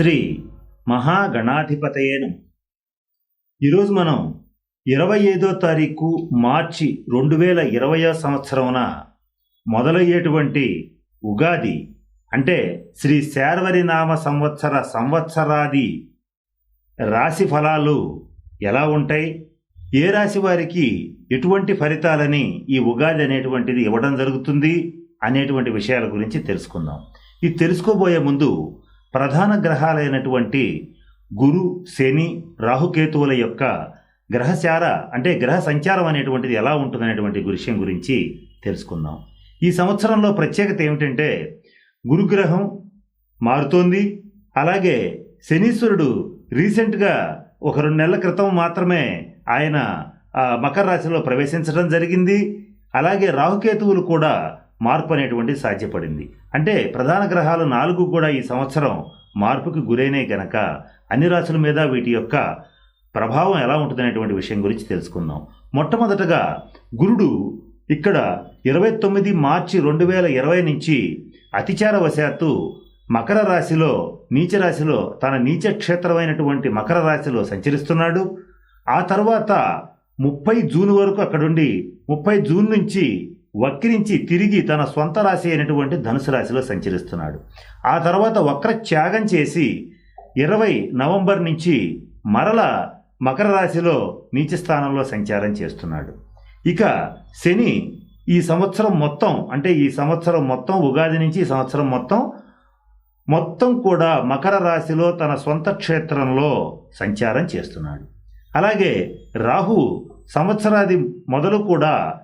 శ్రీ మహాగణాధిపతయేనం ఈరోజు మనం ఇరవై ఐదో తారీఖు మార్చి రెండు వేల ఇరవయో సంవత్సరమున మొదలయ్యేటువంటి ఉగాది అంటే శ్రీ శార్వరి నామ సంవత్సర సంవత్సరాది రాశి ఫలాలు ఎలా ఉంటాయి? ఏ రాశి వారికి ఎటువంటి ఫలితాలని ఈ ఉగాది అనేటువంటిది ఇవ్వడం జరుగుతుంది అనేటువంటి విషయాల గురించి తెలుసుకుందాం. ఇది తెలుసుకోబోయే ముందు ప్రధాన గ్రహాలైనటువంటి గురు శని రాహుకేతువుల యొక్క గ్రహశార అంటే గ్రహ సంచారం అనేటువంటిది ఎలా ఉంటుందనేటువంటి విషయం గురించి తెలుసుకుందాం. ఈ సంవత్సరంలో ప్రత్యేకత ఏమిటంటే గురుగ్రహం మారుతోంది. అలాగే శనీశ్వరుడు రీసెంట్గా ఒక రెండు నెలల క్రితం మాత్రమే ఆయన ఆ, మకర రాశిలో ప్రవేశించడం జరిగింది. అలాగే రాహుకేతువులు కూడా మార్పు అనేటువంటిది సాధ్యపడింది. అంటే ప్రధాన గ్రహాలు నాలుగు కూడా ఈ సంవత్సరం మార్పుకి గురైనే గనక అన్ని రాశుల మీద వీటి యొక్క ప్రభావం ఎలా ఉంటుందనేటువంటి విషయం గురించి తెలుసుకుందాం. మొట్టమొదటగా గురుడు ఇక్కడ ఇరవై తొమ్మిది మార్చి రెండు వేల ఇరవై నుంచి అతిచార వశాత్తు మకర రాశిలో నీచ రాశిలో తన నీచ క్షేత్రమైనటువంటి మకర రాశిలో సంచరిస్తున్నాడు. ఆ తర్వాత ముప్పై జూన్ వరకు అక్కడుండి ముప్పై జూన్ నుంచి వక్రించి తిరిగి తన స్వంత రాశి అయినటువంటి ధనుసు రాశిలో సంచరిస్తున్నాడు. ఆ తర్వాత వక్ర త్యాగం చేసి ఇరవై నవంబర్ నుంచి మరల మకర రాశిలో నీచ స్థానంలో సంచారం చేస్తున్నాడు. ఇక శని ఈ సంవత్సరం మొత్తం అంటే ఈ సంవత్సరం మొత్తం ఉగాది నుంచి ఈ సంవత్సరం మొత్తం మొత్తం కూడా మకర రాశిలో తన సొంత క్షేత్రంలో సంచారం చేస్తున్నాడు. అలాగే రాహు సంవత్సరాది మొదలు కూడా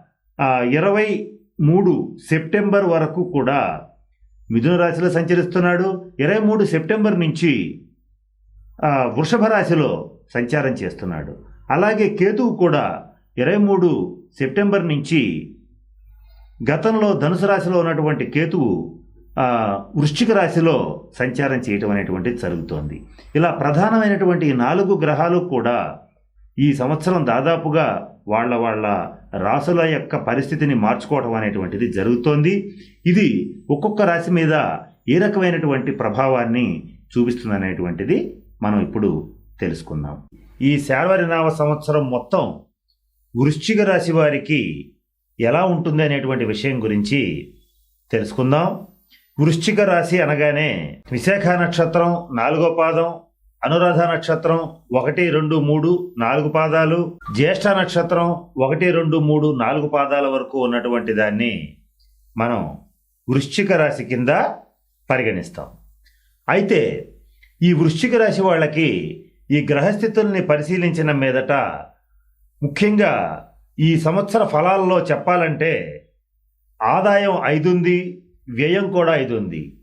ఇరవై మూడు సెప్టెంబర్ వరకు కూడా మిథున రాశిలో సంచరిస్తున్నాడు. ఇరవై మూడు సెప్టెంబర్ నుంచి వృషభ రాశిలో సంచారం చేస్తున్నాడు. అలాగే కేతువు కూడా ఇరవై మూడు సెప్టెంబర్ నుంచి గతంలో ధనుసు రాశిలో ఉన్నటువంటి కేతువు వృశ్చిక రాశిలో సంచారం చేయటం అనేటువంటిది జరుగుతోంది. ఇలా ప్రధానమైనటువంటి ఈ నాలుగు గ్రహాలు కూడా ఈ సంవత్సరం దాదాపుగా వాళ్ళ వాళ్ళ రాసుల యొక్క పరిస్థితిని మార్చుకోవటం అనేటువంటిది జరుగుతోంది. ఇది ఒక్కొక్క రాశి మీద ఏ రకమైనటువంటి ప్రభావాన్ని చూపిస్తుంది అనేటువంటిది మనం ఇప్పుడు తెలుసుకుందాం. ఈ శార్వరినామ సంవత్సరం మొత్తం వృశ్చిక రాశి వారికి ఎలా ఉంటుంది అనేటువంటి విషయం గురించి తెలుసుకుందాం. వృశ్చిక రాశి అనగానే విశాఖ నక్షత్రం నాలుగో పాదం అనురాధ నక్షత్రం ఒకటి రెండు మూడు నాలుగు పాదాలు. జ్యేష్ఠ నక్షత్రం ఒకటి రెండు మూడు నాలుగు పాదాల వరకు ఉన్నటువంటి దాన్ని మనం వృశ్చిక రాశి కింద పరిగణిస్తాం. అయితే ఈ వృశ్చిక రాశి వాళ్ళకి ఈ గ్రహస్థితుల్ని పరిశీలించిన మీదట ముఖ్యంగా ఈ సంవత్సర ఫలాల్లో చెప్పాలంటే ఆదాయం ఐదు ఉంది వ్యయం కూడా ఐదు ఉంది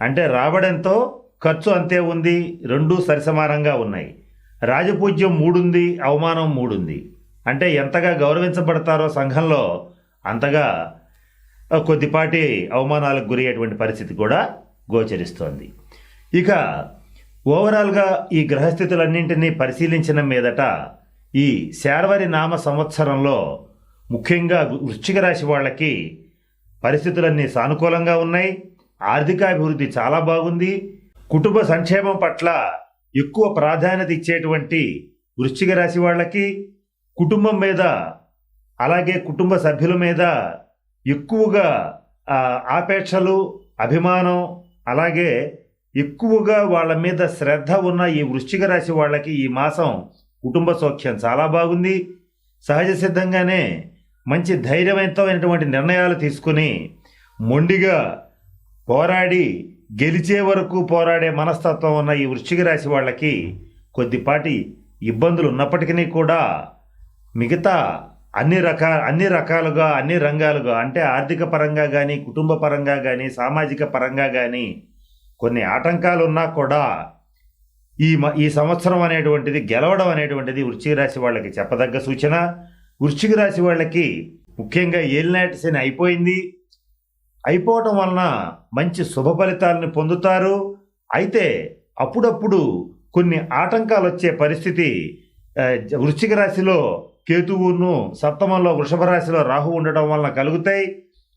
అంటే రాబడెంతో ఖర్చు అంతే ఉంది రెండు సరిసమానంగా ఉన్నాయి. రాజపూజ్యం మూడుంది అవమానం మూడుంది. అంటే ఎంతగా గౌరవించబడతారో సంఘంలో అంతగా కొద్దిపాటి అవమానాలకు గురి అయ్యేటువంటి పరిస్థితి కూడా గోచరిస్తోంది. ఇక ఓవరాల్గా ఈ గ్రహస్థితులన్నింటినీ పరిశీలించిన మీదట ఈ శార్వరి నామ సంవత్సరంలో ముఖ్యంగా వృశ్చిక రాశి వాళ్ళకి పరిస్థితులన్నీ సానుకూలంగా ఉన్నాయి. ఆర్థికాభివృద్ధి చాలా బాగుంది. కుటుంబ సంక్షేమం పట్ల ఎక్కువ ప్రాధాన్యత ఇచ్చేటువంటి వృశ్చిక రాశి వాళ్ళకి కుటుంబం మీద అలాగే కుటుంబ సభ్యుల మీద ఎక్కువగా ఆపేక్షలు అభిమానం అలాగే ఎక్కువగా వాళ్ళ మీద శ్రద్ధ ఉన్న ఈ వృశ్చిక రాశి వాళ్ళకి ఈ మాసం కుటుంబ సౌఖ్యం చాలా బాగుంది. సహజ సిద్ధంగానే మంచి ధైర్యవంతమైనటువంటి నిర్ణయాలు తీసుకుని మొండిగా పోరాడి గెలిచే వరకు పోరాడే మనస్తత్వం ఉన్న ఈ వృశ్చిక రాశి వాళ్ళకి కొద్దిపాటి ఇబ్బందులు ఉన్నప్పటికీ కూడా మిగతా అన్ని రకాల అన్ని రకాలుగా అన్ని రంగాలుగా అంటే ఆర్థిక పరంగా కానీ కుటుంబ పరంగా కానీ సామాజిక పరంగా కానీ కొన్ని ఆటంకాలు ఉన్నా కూడా ఈ మ- ఈ సంవత్సరం అనేటువంటిది గెలవడం అనేటువంటిది వృశ్చిక రాశి వాళ్ళకి చెప్పదగ్గ సూచన. వృశ్చిక రాశి వాళ్ళకి ముఖ్యంగా ఏలినాటి శని అయిపోయింది. అయిపోవటం వలన మంచి శుభ ఫలితాలను పొందుతారు. అయితే అప్పుడప్పుడు కొన్ని ఆటంకాలు వచ్చే పరిస్థితి వృశ్చిక రాశిలో కేతువును సప్తమంలో వృషభ రాశిలో రాహు ఉండటం వలన కలుగుతాయి.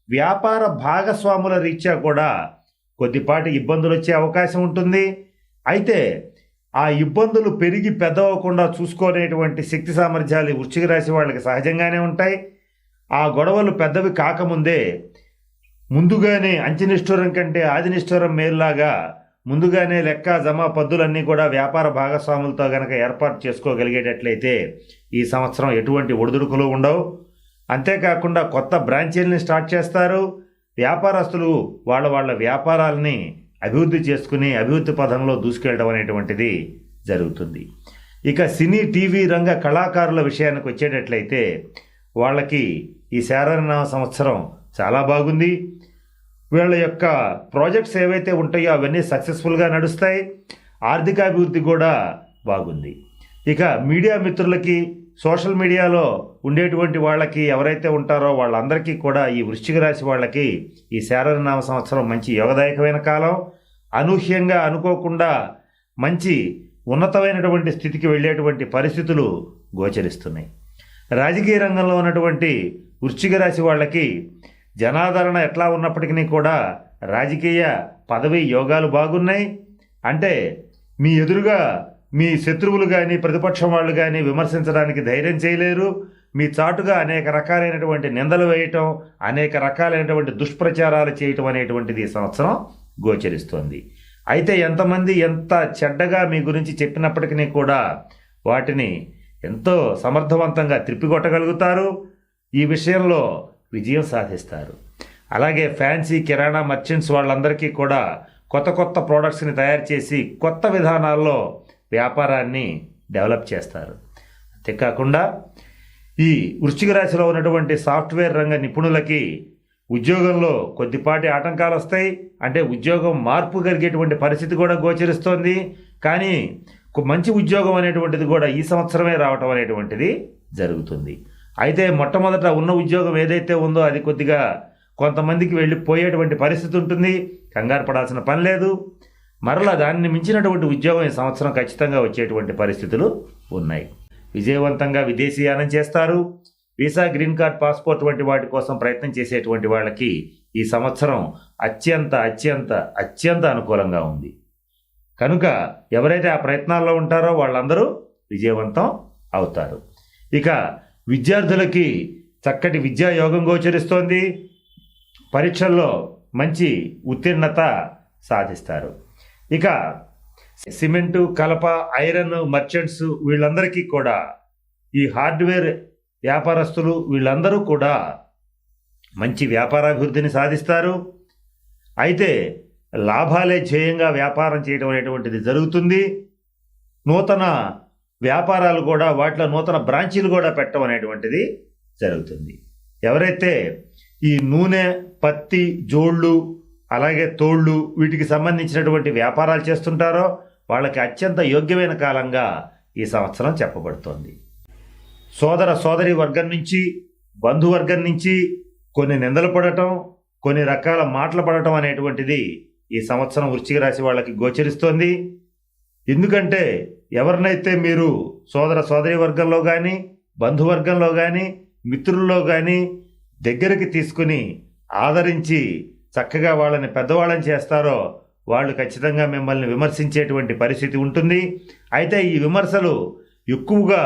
వ్యాపార భాగస్వాముల రీత్యా కూడా కొద్దిపాటి ఇబ్బందులు వచ్చే అవకాశం ఉంటుంది. అయితే ఆ ఇబ్బందులు పెరిగి పెద్దవకుండా చూసుకునేటువంటి శక్తి సామర్థ్యాలు వృశ్చిక రాశి వాళ్ళకి సహజంగానే ఉంటాయి. ఆ గొడవలు పెద్దవి కాకముందే ముందుగానే అంచెనిష్ఠూరం కంటే ఆదినిష్ఠూరం మేలులాగా ముందుగానే లెక్క జమ పద్దులన్నీ కూడా వ్యాపార భాగస్వాములతో గనక ఏర్పాటు చేసుకోగలిగేటట్లయితే ఈ సంవత్సరం ఎటువంటి ఒడిదుడుకులు ఉండవు. అంతేకాకుండా కొత్త బ్రాంచీలని స్టార్ట్ చేస్తారు. వ్యాపారస్తులు వాళ్ళ వాళ్ళ వ్యాపారాలని అభివృద్ధి చేసుకుని అభివృద్ధి పథంలో దూసుకెళ్ళడం అనేటువంటిది జరుగుతుంది. ఇక సినీ టీవీ రంగ కళాకారుల విషయానికి వచ్చేటట్లయితే వాళ్ళకి ఈ శారణ సంవత్సరం చాలా బాగుంది. వీళ్ళ యొక్క ప్రాజెక్ట్స్ ఏవైతే ఉంటాయో అవన్నీ సక్సెస్ఫుల్గా నడుస్తాయి. ఆర్థికాభివృద్ధి కూడా బాగుంది. ఇక మీడియా మిత్రులకి సోషల్ మీడియాలో ఉండేటువంటి వాళ్ళకి ఎవరైతే ఉంటారో వాళ్ళందరికీ కూడా ఈ వృశ్చిక రాశి వాళ్ళకి ఈ శారనామ సంవత్సరం మంచి యోగదాయకమైన కాలం. అనూహ్యంగా అనుకోకుండా మంచి ఉన్నతమైనటువంటి స్థితికి వెళ్ళేటువంటి పరిస్థితులు గోచరిస్తున్నాయి. రాజకీయ రంగంలో ఉన్నటువంటి వృశ్చిక రాశి వాళ్ళకి జనాదరణ ఎట్లా ఉన్నప్పటికీ కూడా రాజకీయ పదవి యోగాలు బాగున్నాయి. అంటే మీ ఎదురుగా మీ శత్రువులు కానీ ప్రతిపక్షం వాళ్ళు కానీ విమర్శించడానికి ధైర్యం చేయలేరు. మీ చాటుగా అనేక రకాలైనటువంటి నిందలు వేయటం అనేక రకాలైనటువంటి దుష్ప్రచారాలు చేయటం అనేటువంటిది ఈ సంవత్సరం గోచరిస్తోంది. అయితే ఎంతమంది ఎంత చెడ్డగా మీ గురించి చెప్పినప్పటికీ కూడా వాటిని ఎంతో సమర్థవంతంగా త్రిప్పికొట్టగలుగుతారు ఈ విషయంలో విజయం సాధిస్తారు. అలాగే ఫ్యాన్సీ కిరాణా మర్చెంట్స్ వాళ్ళందరికీ కూడా కొత్త కొత్త ప్రోడక్ట్స్ని తయారు చేసి కొత్త విధానాల్లో వ్యాపారాన్ని డెవలప్ చేస్తారు. అంతేకాకుండా ఈ వృశ్చిక రాశిలో ఉన్నటువంటి సాఫ్ట్వేర్ రంగ నిపుణులకి ఉద్యోగంలో కొద్దిపాటి ఆటంకాలు వస్తాయి. అంటే ఉద్యోగం మార్పు కలిగేటువంటి పరిస్థితి కూడా గోచరిస్తోంది. కానీ మంచి ఉద్యోగం అనేటువంటిది కూడా ఈ సంవత్సరమే రావటం అనేటువంటిది జరుగుతుంది. అయితే మొట్టమొదట ఉన్న ఉద్యోగం ఏదైతే ఉందో అది కొద్దిగా కొంతమందికి వెళ్ళిపోయేటువంటి పరిస్థితి ఉంటుంది. కంగారు పడాల్సిన పని లేదు. మరలా దాన్ని మించినటువంటి ఉద్యోగం ఈ సంవత్సరం ఖచ్చితంగా వచ్చేటువంటి పరిస్థితులు ఉన్నాయి. విజయవంతంగా విదేశీయానం చేస్తారు. వీసా గ్రీన్ కార్డ్ పాస్పోర్ట్ వంటి వాటి కోసం ప్రయత్నం చేసేటువంటి వాళ్ళకి ఈ సంవత్సరం అత్యంత అత్యంత అత్యంత అనుకూలంగా ఉంది. కనుక ఎవరైతే ఆ ప్రయత్నాల్లో ఉంటారో వాళ్ళందరూ విజయవంతం అవుతారు. ఇక విద్యార్థులకి చక్కటి విద్యా యోగం గోచరిస్తోంది. పరీక్షల్లో మంచి ఉత్తీర్ణత సాధిస్తారు. ఇక సిమెంటు కలప ఐరన్ మర్చెంట్స్ వీళ్ళందరికీ కూడా ఈ హార్డ్వేర్ వ్యాపారస్తులు వీళ్ళందరూ కూడా మంచి వ్యాపారాభివృద్ధిని సాధిస్తారు. అయితే లాభాలే ధ్యేయంగా వ్యాపారం చేయడం అనేటువంటిది జరుగుతుంది. నూతన వ్యాపారాలు కూడా వాటిలో నూతన బ్రాంచీలు కూడా పెట్టడం అనేటువంటిది జరుగుతుంది. ఎవరైతే ఈ నూనె పత్తి జోళ్ళు అలాగే తోళ్ళు వీటికి సంబంధించినటువంటి వ్యాపారాలు చేస్తుంటారో వాళ్ళకి అత్యంత యోగ్యమైన కాలంగా ఈ సంవత్సరం చెప్పబడుతోంది. సోదర సోదరి వర్గం నుంచి బంధువర్గం నుంచి కొన్ని నిందలు పడటం కొన్ని రకాల మాటలు పడటం అనేటువంటిది ఈ సంవత్సరం వృశ్చిక రాశి వాళ్ళకి గోచరిస్తోంది. ఎందుకంటే ఎవరినైతే మీరు సోదర సోదరి వర్గంలో కానీ బంధువర్గంలో కానీ మిత్రుల్లో కానీ దగ్గరికి తీసుకుని ఆదరించి చక్కగా వాళ్ళని పెద్దవాళ్ళని చేస్తారో వాళ్ళు ఖచ్చితంగా మిమ్మల్ని విమర్శించేటువంటి పరిస్థితి ఉంటుంది. అయితే ఈ విమర్శలు ఎక్కువగా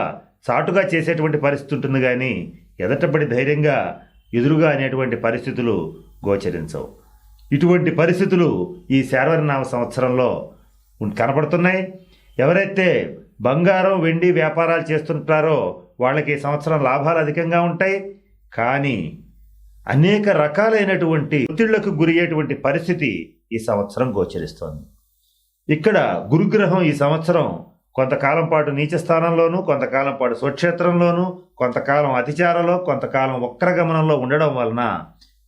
చాటుగా చేసేటువంటి పరిస్థితి ఉంటుంది కానీ ఎదటపడి ధైర్యంగా ఎదురుగా అనేటువంటి పరిస్థితులు గోచరించవు. ఇటువంటి పరిస్థితులు ఈ శార్వరినామ సంవత్సరంలో కనపడుతున్నాయి. ఎవరైతే బంగారం వెండి వ్యాపారాలు చేస్తుంటారో వాళ్ళకి ఈ సంవత్సరం లాభాలు అధికంగా ఉంటాయి. కానీ అనేక రకాలైనటువంటి ఒత్తిళ్ళకు గురయ్యేటువంటి పరిస్థితి ఈ సంవత్సరం గోచరిస్తోంది. ఇక్కడ గురుగ్రహం ఈ సంవత్సరం కొంతకాలం పాటు నీచ స్థానంలోనూ కొంతకాలం పాటు స్వక్షేత్రంలోనూ కొంతకాలం అతిచారలో కొంతకాలం వక్రగమనంలో ఉండడం వలన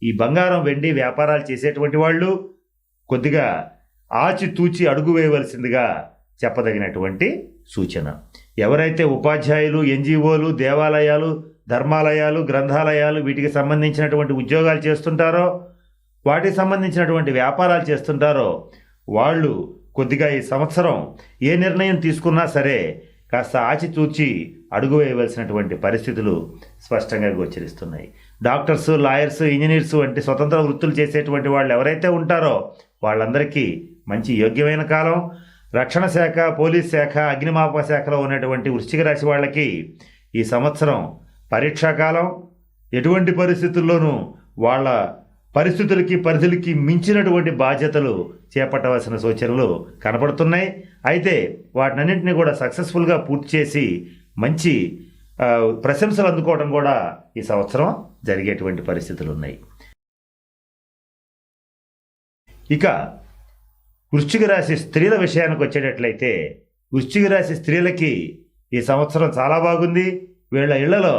ఈ బంగారం వెండి వ్యాపారాలు చేసేటువంటి వాళ్ళు కొద్దిగా ఆచితూచి అడుగు వేయవలసిందిగా చెప్పదగినటువంటి సూచన. ఎవరైతే ఉపాధ్యాయులు ఎన్జిఓలు దేవాలయాలు ధర్మాలయాలు గ్రంథాలయాలు వీటికి సంబంధించినటువంటి ఉద్యోగాలు చేస్తుంటారో వాటికి సంబంధించినటువంటి వ్యాపారాలు చేస్తుంటారో వాళ్ళు కొద్దిగా ఈ సంవత్సరం ఏ నిర్ణయం తీసుకున్నా సరే కాస్త ఆచితూచి అడుగు వేయవలసినటువంటి పరిస్థితులు స్పష్టంగా గోచరిస్తున్నాయి. డాక్టర్స్ లాయర్స్ ఇంజనీర్స్ వంటి స్వతంత్ర వృత్తులు చేసేటువంటి వాళ్ళు ఎవరైతే ఉంటారో వాళ్ళందరికీ మంచి యోగ్యమైన కాలం రక్షణ శాఖ పోలీస్ శాఖ అగ్నిమాపక శాఖలో ఉన్నటువంటి వృశ్చిక రాశి వాళ్ళకి ఈ సంవత్సరం పరీక్షాకాలం ఎటువంటి పరిస్థితుల్లోనూ వాళ్ళ పరిస్థితులకి పరిధులకి మించినటువంటి బాధ్యతలు చేపట్టవలసిన సూచనలు కనపడుతున్నాయి. అయితే వాటినన్నింటినీ కూడా సక్సెస్ఫుల్గా పూర్తి చేసి మంచి ప్రశంసలు అందుకోవడం కూడా ఈ సంవత్సరం జరిగేటువంటి పరిస్థితులు ఉన్నాయి ఇక వృశ్చిక రాశి స్త్రీల విషయానికి వచ్చేటట్లయితే వృశ్చిక రాశి స్త్రీలకి ఈ సంవత్సరం చాలా బాగుంది. వీళ్ళ ఇళ్ళలో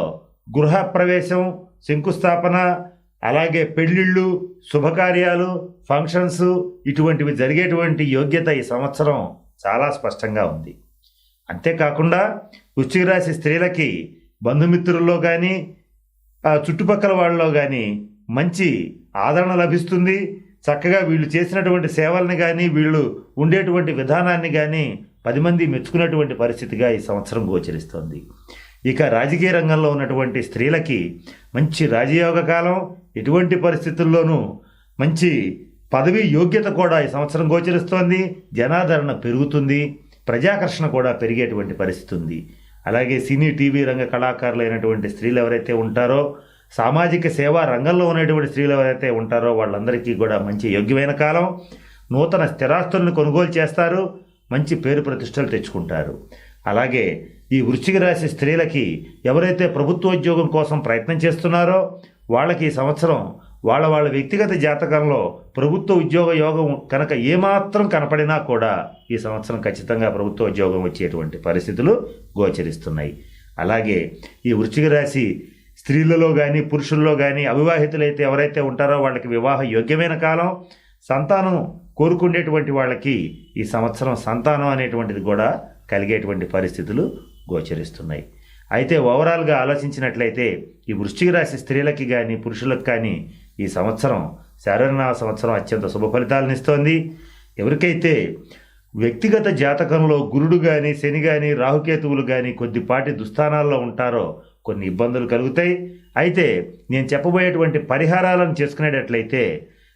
గృహ ప్రవేశం శంకుస్థాపన అలాగే పెళ్ళిళ్ళు శుభకార్యాలు ఫంక్షన్స్ ఇటువంటివి జరిగేటువంటి యోగ్యత ఈ సంవత్సరం చాలా స్పష్టంగా ఉంది. అంతేకాకుండా వృశ్చిక రాశి స్త్రీలకి బంధుమిత్రుల్లో కానీ చుట్టుపక్కల వాళ్ళలో కానీ మంచి ఆదరణ లభిస్తుంది. చక్కగా వీళ్ళు చేసినటువంటి సేవల్ని కానీ వీళ్ళు ఉండేటువంటి విధానాన్ని కానీ పది మంది మెచ్చుకున్నటువంటి పరిస్థితిగా ఈ సంవత్సరం గోచరిస్తోంది. ఇక రాజకీయ రంగంలో ఉన్నటువంటి స్త్రీలకి మంచి రాజయోగ కాలం ఎటువంటి పరిస్థితుల్లోనూ మంచి పదవి యోగ్యత కూడా ఈ సంవత్సరం గోచరిస్తోంది. జనాదరణ పెరుగుతుంది. ప్రజాకర్షణ కూడా పెరిగేటువంటి పరిస్థితి ఉంది అలాగే సినీ టీవీ రంగ కళాకారులైనటువంటి స్త్రీలు ఎవరైతే ఉంటారో సామాజిక సేవా రంగంలో ఉన్నటువంటి స్త్రీలు ఎవరైతే ఉంటారో వాళ్ళందరికీ కూడా మంచి యోగ్యమైన కాలం నూతన స్థిరాస్తులను కొనుగోలు చేస్తారు మంచి పేరు ప్రతిష్టలు తెచ్చుకుంటారు. అలాగే ఈ వృశ్చిక రాశి స్త్రీలకి ఎవరైతే ప్రభుత్వ ఉద్యోగం కోసం ప్రయత్నం చేస్తున్నారో వాళ్ళకి ఈ సంవత్సరం వాళ్ళ వాళ్ళ వ్యక్తిగత జాతకంలో ప్రభుత్వ ఉద్యోగ యోగం కనుక ఏమాత్రం కనపడినా కూడా ఈ సంవత్సరం ఖచ్చితంగా ప్రభుత్వ ఉద్యోగం వచ్చేటువంటి పరిస్థితులు గోచరిస్తున్నాయి. అలాగే ఈ వృశ్చిక రాశి స్త్రీలలో కానీ పురుషుల్లో కానీ అవివాహితులైతే ఎవరైతే ఉంటారో వాళ్ళకి వివాహ యోగ్యమైన కాలం. సంతానం కోరుకునేటువంటి వాళ్ళకి ఈ సంవత్సరం సంతానం అనేటువంటిది కూడా కలిగేటువంటి పరిస్థితులు గోచరిస్తున్నాయి. అయితే ఓవరాల్గా ఆలోచించినట్లయితే ఈ వృశ్చిక రాశి స్త్రీలకి కానీ పురుషులకు కానీ ఈ సంవత్సరం శారీరనామ సంవత్సరం అత్యంత శుభ ఫలితాలను ఇస్తోంది. ఎవరికైతే వ్యక్తిగత జాతకంలో గురుడు కానీ శని కానీ రాహుకేతువులు కానీ కొద్దిపాటి దుస్థానాల్లో ఉంటారో కొన్ని ఇబ్బందులు కలుగుతాయి. అయితే నేను చెప్పబోయేటువంటి పరిహారాలను చేసుకునేటట్లయితే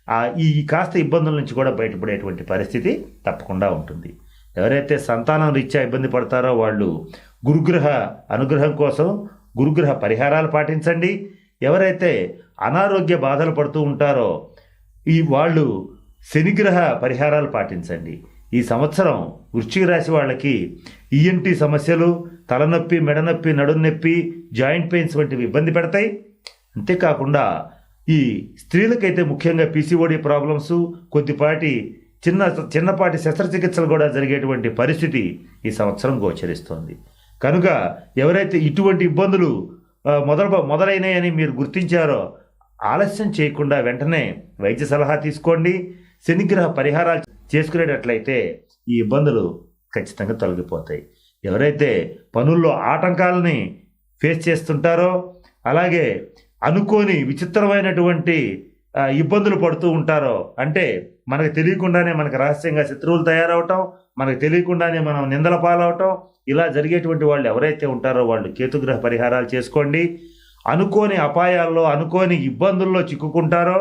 ఆ ఈ కాస్త ఇబ్బందుల నుంచి కూడా బయటపడేటువంటి పరిస్థితి తప్పకుండా ఉంటుంది. ఎవరైతే సంతానం రీత్యా ఇబ్బంది పడతారో వాళ్ళు గురుగ్రహ అనుగ్రహం కోసం గురుగ్రహ పరిహారాలు పాటించండి. ఎవరైతే అనారోగ్య బాధలు పడుతూ ఉంటారో ఈ వాళ్ళు శనిగ్రహ పరిహారాలు పాటించండి. ఈ సంవత్సరం వృశ్చిక రాశి వాళ్ళకి ఈఎన్టీ సమస్యలు తలనొప్పి మెడనొప్పి నడునొప్పి జాయింట్ పెయిన్స్ వంటివి ఇబ్బంది పెడతాయి. అంతేకాకుండా ఈ స్త్రీలకైతే ముఖ్యంగా పీసీఓడి ప్రాబ్లమ్స్ కొద్దిపాటి చిన్న చిన్నపాటి శస్త్రచికిత్సలు కూడా జరిగేటువంటి పరిస్థితి ఈ సంవత్సరం గోచరిస్తోంది. కనుక ఎవరైతే ఇటువంటి ఇబ్బందులు మొదలు మొదలైనాయని మీరు గుర్తించారో ఆలస్యం చేయకుండా వెంటనే వైద్య సలహా తీసుకోండి. శనిగ్రహ పరిహారాలు చేసుకునేటట్లయితే ఈ ఇబ్బందులు ఖచ్చితంగా తొలగిపోతాయి. ఎవరైతే పనుల్లో ఆటంకాలని ఫేస్ చేస్తుంటారో అలాగే అనుకోని విచిత్రమైనటువంటి ఇబ్బందులు పడుతూ ఉంటారో అంటే మనకు తెలియకుండానే మనకు రహస్యంగా శత్రువులు తయారవటం మనకు తెలియకుండానే మనం నిందల పాలవటం ఇలా జరిగేటువంటి వాళ్ళు ఎవరైతే ఉంటారో వాళ్ళు కేతుగ్రహ పరిహారాలు చేసుకోండి. అనుకోని అపాయాల్లో అనుకోని ఇబ్బందుల్లో చిక్కుకుంటారో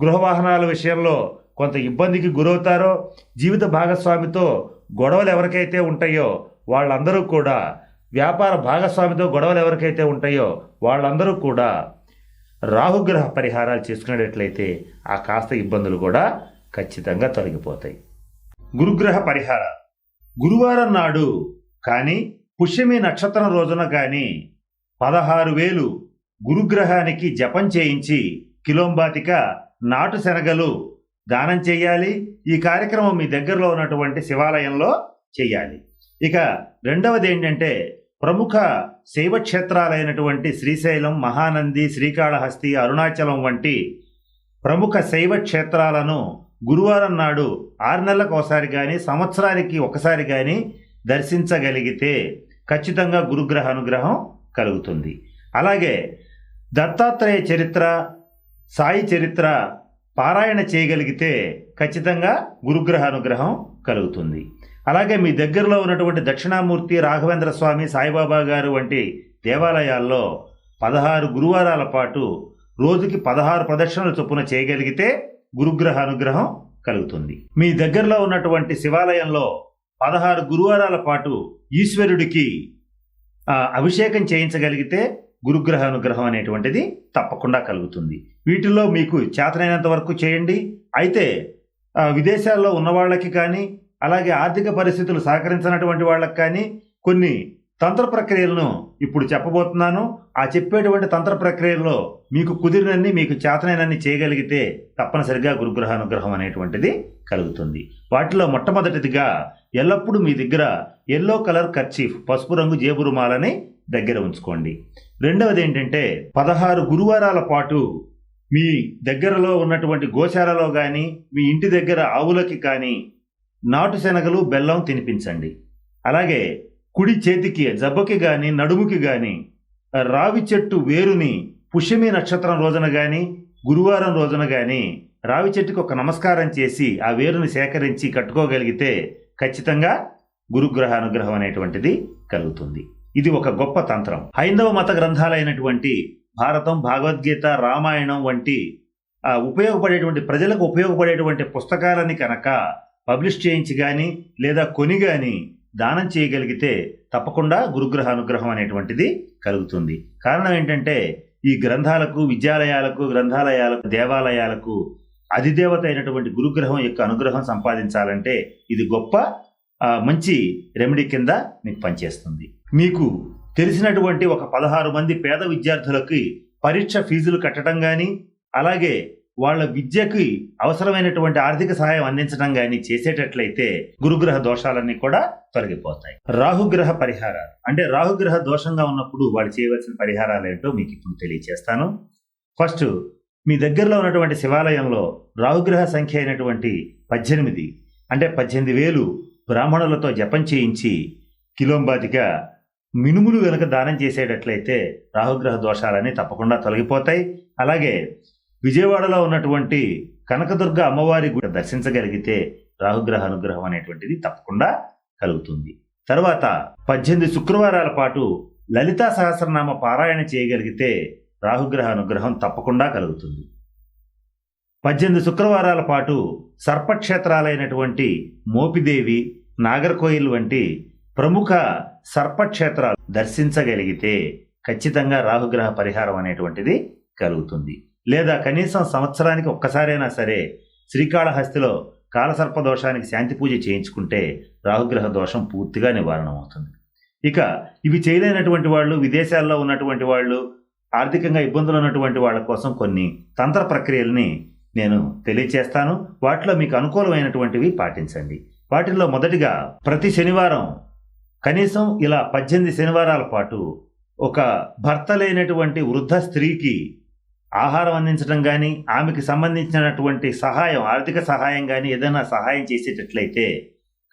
గృహ వాహనాల విషయంలో కొంత ఇబ్బందికి గురవుతారో జీవిత భాగస్వామితో గొడవలు ఎవరికైతే ఉంటాయో వాళ్ళందరూ కూడా వ్యాపార భాగస్వామితో గొడవలు ఎవరికైతే ఉంటాయో వాళ్ళందరూ కూడా రాహుగ్రహ పరిహారాలు చేసుకునేటట్లయితే ఆ కాస్త ఇబ్బందులు కూడా ఖచ్చితంగా తొలగిపోతాయి. గురుగ్రహ పరిహారాలు గురువారం నాడు కానీ పుష్యమి నక్షత్రం రోజున కానీ పదహారు వేలు గురుగ్రహానికి జపం చేయించి కిలోంబాతిక నాటు శనగలు దానం చేయాలి. ఈ కార్యక్రమం మీ దగ్గరలో ఉన్నటువంటి శివాలయంలో చేయాలి. ఇక రెండవది ఏంటంటే ప్రముఖ శైవక్షేత్రాలైనటువంటి శ్రీశైలం మహానంది శ్రీకాళహస్తి అరుణాచలం వంటి ప్రముఖ శైవ క్షేత్రాలను గురువారం నాడు ఆరు నెలలకు ఒకసారి కానీ సంవత్సరానికి ఒకసారి కానీ దర్శించగలిగితే ఖచ్చితంగా గురుగ్రహ అనుగ్రహం కలుగుతుంది. అలాగే దత్తాత్రేయ చరిత్ర సాయి చరిత్ర పారాయణ చేయగలిగితే ఖచ్చితంగా గురుగ్రహ అనుగ్రహం కలుగుతుంది. అలాగే మీ దగ్గరలో ఉన్నటువంటి దక్షిణామూర్తి రాఘవేంద్ర స్వామి సాయిబాబా గారు వంటి దేవాలయాల్లో పదహారు గురువారాల పాటు రోజుకి పదహారు ప్రదక్షిణలు చొప్పున చేయగలిగితే గురుగ్రహ అనుగ్రహం కలుగుతుంది. మీ దగ్గరలో ఉన్నటువంటి శివాలయంలో పదహారు గురువారాల పాటు ఈశ్వరుడికి అభిషేకం చేయించగలిగితే గురుగ్రహ అనుగ్రహం అనేటువంటిది తప్పకుండా కలుగుతుంది. వీటిల్లో మీకు చేతనైనంత వరకు చేయండి. అయితే విదేశాల్లో ఉన్న వాళ్ళకి కానీ అలాగే ఆర్థిక పరిస్థితులు సహకరించినటువంటి వాళ్ళకి కానీ కొన్ని తంత్ర ప్రక్రియలను ఇప్పుడు చెప్పబోతున్నాను. ఆ చెప్పేటువంటి తంత్ర ప్రక్రియల్లో మీకు కుదిరినన్ని మీకు చేతనైనన్ని చేయగలిగితే తప్పనిసరిగా గురుగ్రహ అనుగ్రహం అనేటువంటిది కలుగుతుంది. వాటిలో మొట్టమొదటిదిగా ఎల్లప్పుడూ మీ దగ్గర ఎల్లో కలర్ కర్చీఫ్ పసుపు రంగు జేబు రుమాలని దగ్గర ఉంచుకోండి. రెండవది ఏంటంటే పదహారు గురువారాల పాటు మీ దగ్గరలో ఉన్నటువంటి గోశాలలో కానీ మీ ఇంటి దగ్గర ఆవులకి కానీ నాటు శనగలు బెల్లం తినిపించండి. అలాగే కుడి చేతికి జబ్బకి కానీ నడుముకి కానీ రావి చెట్టు వేరుని పుష్యమి నక్షత్రం రోజున కానీ గురువారం రోజున కానీ రావి చెట్టుకి ఒక నమస్కారం చేసి ఆ వేరుని సేకరించి కట్టుకోగలిగితే ఖచ్చితంగా గురుగ్రహ అనుగ్రహం అనేటువంటిది కలుగుతుంది. ఇది ఒక గొప్ప తంత్రం. హైందవ మత గ్రంథాలైనటువంటి భారతం భగవద్గీత రామాయణం వంటి ఉపయోగపడేటువంటి ప్రజలకు ఉపయోగపడేటువంటి పుస్తకాలని కనుక పబ్లిష్ చేయించి కానీ లేదా కొని కానీ దానం చేయగలిగితే తప్పకుండా గురుగ్రహ అనుగ్రహం అనేటువంటిది కలుగుతుంది. కారణం ఏంటంటే ఈ గ్రంథాలకు విద్యాలయాలకు గ్రంథాలయాలకు దేవాలయాలకు అధిదేవత అయినటువంటి గురుగ్రహం యొక్క అనుగ్రహం సంపాదించాలంటే ఇది గొప్ప మంచి రెమెడీ కింద మీకు పనిచేస్తుంది. మీకు తెలిసినటువంటి ఒక పదహారు మంది పేద విద్యార్థులకి పరీక్ష ఫీజులు కట్టడం కానీ అలాగే వాళ్ళ విద్యకి అవసరమైనటువంటి ఆర్థిక సహాయం అందించడం కానీ చేసేటట్లయితే గురుగ్రహ దోషాలన్నీ కూడా తొలగిపోతాయి. రాహుగ్రహ పరిహారాలు. అంటే రాహుగ్రహ దోషంగా ఉన్నప్పుడు వాళ్ళు చేయవలసిన పరిహారాలు ఏంటో మీకు ఇప్పుడు తెలియచేస్తాను. ఫస్ట్ మీ దగ్గరలో ఉన్నటువంటి శివాలయంలో రాహుగ్రహ సంఖ్య అయినటువంటి పద్దెనిమిది అంటే పద్దెనిమిది వేలు బ్రాహ్మణులతో జపం చేయించి కిలోంబాతిగా మినుములు గనుక దానం చేసేటట్లయితే రాహుగ్రహ దోషాలన్నీ తప్పకుండా తొలగిపోతాయి. అలాగే విజయవాడలో ఉన్నటువంటి కనకదుర్గ అమ్మవారి గుడి దర్శించగలిగితే రాహుగ్రహ అనుగ్రహం అనేటువంటిది తప్పకుండా కలుగుతుంది. తర్వాత పద్దెనిమిది శుక్రవారాల పాటు లలితా సహస్రనామ పారాయణ చేయగలిగితే రాహుగ్రహ అనుగ్రహం తప్పకుండా కలుగుతుంది. పద్దెనిమిది శుక్రవారాల పాటు సర్పక్షేత్రాలైనటువంటి మోపిదేవి నాగర్కోయిల్ వంటి ప్రముఖ సర్పక్షేత్రాలు దర్శించగలిగితే ఖచ్చితంగా రాహుగ్రహ పరిహారం అనేటువంటిది కలుగుతుంది. లేదా కనీసం సంవత్సరానికి ఒక్కసారైనా సరే శ్రీకాళహస్తిలో కాలసర్ప దోషానికి శాంతి పూజ చేయించుకుంటే రాహుగ్రహ దోషం పూర్తిగా నివారణ అవుతుంది ఇక ఇవి చేయలేనటువంటి వాళ్ళు విదేశాల్లో ఉన్నటువంటి వాళ్ళు ఆర్థికంగా ఇబ్బందులు ఉన్నటువంటి వాళ్ళ కోసం కొన్ని తంత్ర ప్రక్రియల్ని నేను తెలియచేస్తాను. వాటిలో మీకు అనుకూలమైనటువంటివి పాటించండి. వాటిల్లో మొదటిగా ప్రతి శనివారం కనీసం ఇలా పద్దెనిమిది శనివారాల పాటు ఒక భర్త లేనటువంటి వృద్ధ స్త్రీకి ఆహారం అందించడం కానీ ఆమెకి సంబంధించినటువంటి సహాయం ఆర్థిక సహాయం కానీ ఏదైనా సహాయం చేసేటట్లయితే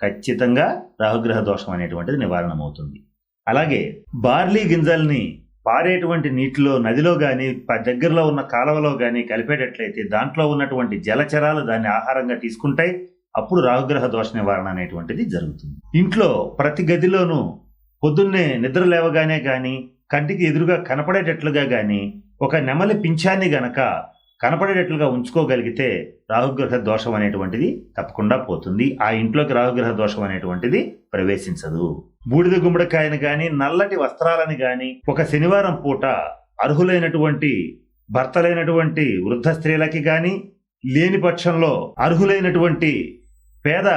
ఖచ్చితంగా రాహుగ్రహ దోషం అనేటువంటిది నివారణ అవుతుంది అలాగే బార్లీ గింజల్ని పారేటువంటి నీటిలో నదిలో కానీ దగ్గరలో ఉన్న కాలువలో కానీ కలిపేటట్లయితే దాంట్లో ఉన్నటువంటి జలచరాలు దాన్ని ఆహారంగా తీసుకుంటాయి. అప్పుడు రాహుగ్రహ దోష నివారణ అనేటువంటిది జరుగుతుంది. ఇంట్లో ప్రతి గదిలోనూ పొద్దున్నే నిద్ర లేవగానే కానీ కంటికి ఎదురుగా కనపడేటట్లుగా కానీ ఒక నెమలి పింఛాన్ని గనక కనపడేటట్లుగా ఉంచుకోగలిగితే రాహుగ్రహ దోషం అనేటువంటిది తప్పకుండా పోతుంది. ఆ ఇంట్లోకి రాహుగ్రహ దోషం అనేటువంటిది ప్రవేశించదు. బూడిద గుమ్మడికాయని కానీ నల్లటి వస్త్రాలని కానీ ఒక శనివారం పూట అర్హులైనటువంటి భర్తలైనటువంటి వృద్ధ స్త్రీలకి కానీ లేని పక్షంలో అర్హులైనటువంటి పేద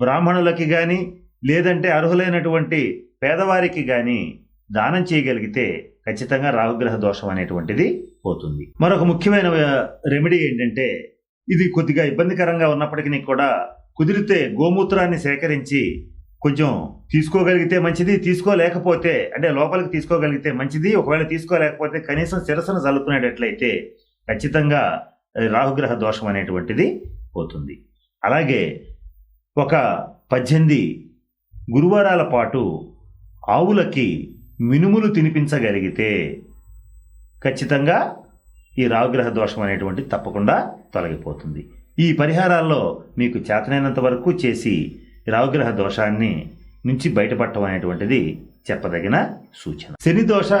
బ్రాహ్మణులకి కానీ లేదంటే అర్హులైనటువంటి పేదవారికి కానీ దానం చేయగలిగితే ఖచ్చితంగా రాహుగ్రహ దోషం అనేటువంటిది పోతుంది. మరొక ముఖ్యమైన రెమెడీ ఏంటంటే ఇది కొద్దిగా ఇబ్బందికరంగా ఉన్నప్పటికీ కూడా కుదిరితే గోమూత్రాన్ని సేకరించి కొంచెం తీసుకోగలిగితే మంచిది తీసుకోలేకపోతే అంటే లోపలికి తీసుకోగలిగితే మంచిది ఒకవేళ తీసుకోలేకపోతే కనీసం శిరస్సును చల్లుకునేటట్లయితే ఖచ్చితంగా రాహుగ్రహ దోషం అనేటువంటిది పోతుంది. అలాగే ఒక పద్దెనిమిది గురువారాల పాటు ఆవులకి మినుములు తినిపించగలిగితే ఖచ్చితంగా ఈ రావుగ్రహ దోషం అనేటువంటి తప్పకుండా తొలగిపోతుంది. ఈ పరిహారాల్లో మీకు చేతనైనంత వరకు చేసి రావుగ్రహ దోషాన్ని నుంచి బయటపడటం అనేటువంటిది చెప్పదగిన సూచన. శని దోష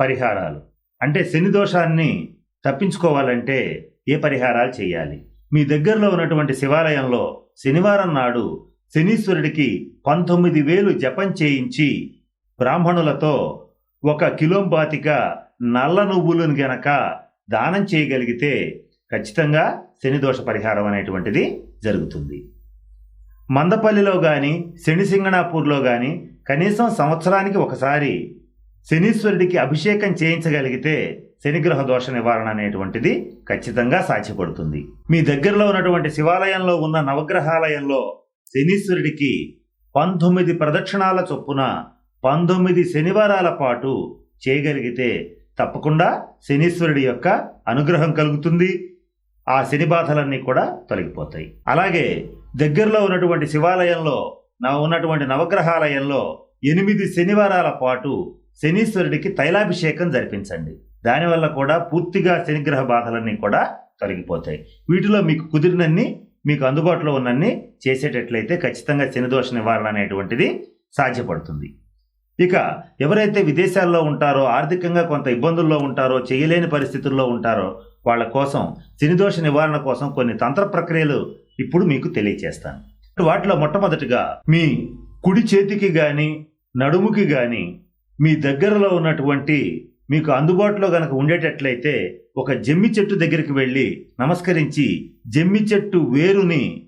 పరిహారాలు. అంటే శని దోషాన్ని తప్పించుకోవాలంటే ఏ పరిహారాలు చేయాలి? మీ దగ్గరలో ఉన్నటువంటి శివాలయంలో శనివారం నాడు శనీశ్వరుడికి పంతొమ్మిది వేలు జపం చేయించి బ్రాహ్మణులతో ఒక కిలోంబాతిక నల్ల నువ్వులను గనక దానం చేయగలిగితే ఖచ్చితంగా శనిదోష పరిహారం అనేటువంటిది జరుగుతుంది. మందపల్లిలో కానీ శనిసింగణాపూర్లో కానీ కనీసం సంవత్సరానికి ఒకసారి శనీశ్వరుడికి అభిషేకం చేయించగలిగితే శనిగ్రహ దోష నివారణ అనేటువంటిది ఖచ్చితంగా సాధ్యపడుతుంది. మీ దగ్గరలో ఉన్నటువంటి శివాలయంలో ఉన్న నవగ్రహాలయంలో శనీశ్వరుడికి పంతొమ్మిది ప్రదక్షిణాల చొప్పున పంతొమ్మిది శనివారాల పాటు చేయగలిగితే తప్పకుండా శనీశ్వరుడి యొక్క అనుగ్రహం కలుగుతుంది. ఆ శని బాధలన్నీ కూడా తొలగిపోతాయి. అలాగే దగ్గరలో ఉన్నటువంటి శివాలయంలో నా ఉన్నటువంటి నవగ్రహాలయంలో ఎనిమిది శనివారాల పాటు శనీశ్వరుడికి తైలాభిషేకం జరిపించండి. దానివల్ల కూడా పూర్తిగా శనిగ్రహ బాధలన్నీ కూడా తొలగిపోతాయి. వీటిలో మీకు కుదిరినన్ని మీకు అందుబాటులో ఉన్నన్ని చేసేటట్లయితే ఖచ్చితంగా శనిదోష నివారణ అనేటువంటిది సాధ్యపడుతుంది. ఇక ఎవరైతే విదేశాల్లో ఉంటారో ఆర్థికంగా కొంత ఇబ్బందుల్లో ఉంటారో చేయలేని పరిస్థితుల్లో ఉంటారో వాళ్ళ కోసం శనిదోష నివారణ కోసం కొన్ని తంత్ర ప్రక్రియలు ఇప్పుడు మీకు తెలియచేస్తాను. వాటిలో మొట్టమొదటిగా మీ కుడి చేతికి కానీ నడుముకి కానీ మీ దగ్గరలో ఉన్నటువంటి మీకు అందుబాటులో గనక ఉండేటట్లయితే ఒక జమ్మి చెట్టు దగ్గరికి వెళ్ళి నమస్కరించి జమ్మి చెట్టు వేరుని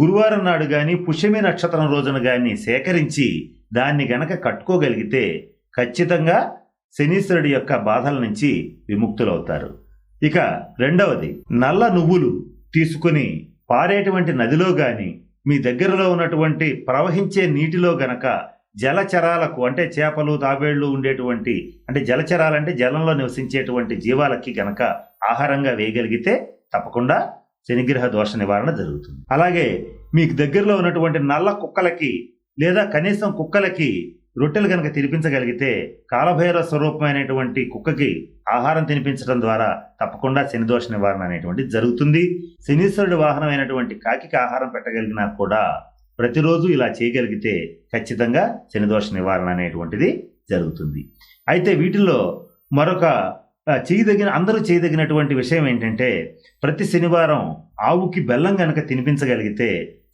గురువారం నాడు కానీ పుష్యమి నక్షత్రం రోజున కానీ సేకరించి దాన్ని గనక కట్టుకోగలిగితే ఖచ్చితంగా శనీశ్వరుడి యొక్క బాధల నుంచి విముక్తులవుతారు. ఇక రెండవది నల్ల నువ్వులు తీసుకుని పారేటువంటి నదిలో కానీ మీ దగ్గరలో ఉన్నటువంటి ప్రవహించే నీటిలో గనక జలచరాలకు అంటే చేపలు తాబేళ్ళు ఉండేటువంటి అంటే జలచరాలంటే జలంలో నివసించేటువంటి జీవాలకి గనక ఆహారంగా వేయగలిగితే తప్పకుండా శనిగ్రహ దోష నివారణ జరుగుతుంది. అలాగే మీకు దగ్గరలో ఉన్నటువంటి నల్ల కుక్కలకి లేదా కనీసం కుక్కలకి రొట్టెలు కనుక తినిపించగలిగితే కాలభైరవ స్వరూపమైనటువంటి కుక్కకి ఆహారం తినిపించడం ద్వారా తప్పకుండా శనిదోష నివారణ అనేటువంటిది జరుగుతుంది. శనీశ్వరుడి వాహనమైనటువంటి కాకికి ఆహారం పెట్టగలిగినా కూడా ప్రతిరోజు ఇలా చేయగలిగితే ఖచ్చితంగా శనిదోష నివారణ అనేటువంటిది జరుగుతుంది. అయితే వీటిల్లో మరొక చేయదగిన అందరూ చేయదగినటువంటి విషయం ఏంటంటే ప్రతి శనివారం ఆవుకి బెల్లం కనుక తినిపించగలిగితే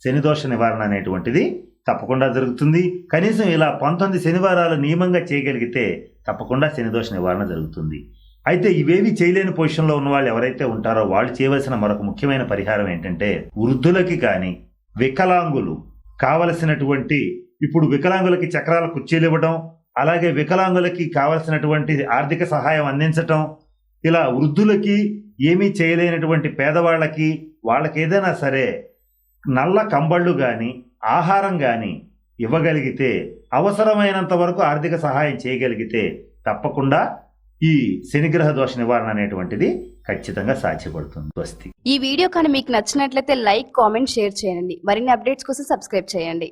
శనిదోష నివారణ అనేటువంటిది తప్పకుండా జరుగుతుంది. కనీసం ఇలా పంతొమ్మిది శనివారాలు నియమంగా చేయగలిగితే తప్పకుండా శనిదోష నివారణ జరుగుతుంది. అయితే ఇవేవి చేయలేని పొజిషన్లో ఉన్న వాళ్ళు ఎవరైతే ఉంటారో వాళ్ళు చేయవలసిన మరొక ముఖ్యమైన పరిహారం ఏంటంటే వృద్ధులకి కానీ వికలాంగులు కావలసినటువంటి ఇప్పుడు వికలాంగులకి చక్రాల కుర్చీలు ఇవ్వడం అలాగే వికలాంగులకి కావలసినటువంటి ఆర్థిక సహాయం అందించటం ఇలా వృద్ధులకి ఏమీ చేయలేనటువంటి పేదవాళ్ళకి వాళ్ళకి ఏదైనా సరే నల్ల కంబళ్ళు కానీ ఆహారం కానీ ఇవ్వగలిగితే అవసరమైనంత వరకు ఆర్థిక సహాయం చేయగలిగితే తప్పకుండా ఈ శనిగ్రహ దోష నివారణ అనేటువంటిది ఖచ్చితంగా సాధ్యపడుతుంది. వస్తి ఈ వీడియో కానీ మీకు నచ్చినట్లయితే లైక్ కామెంట్ షేర్ చేయండి. మరిన్ని అప్డేట్స్ కోసం సబ్స్క్రైబ్ చేయండి.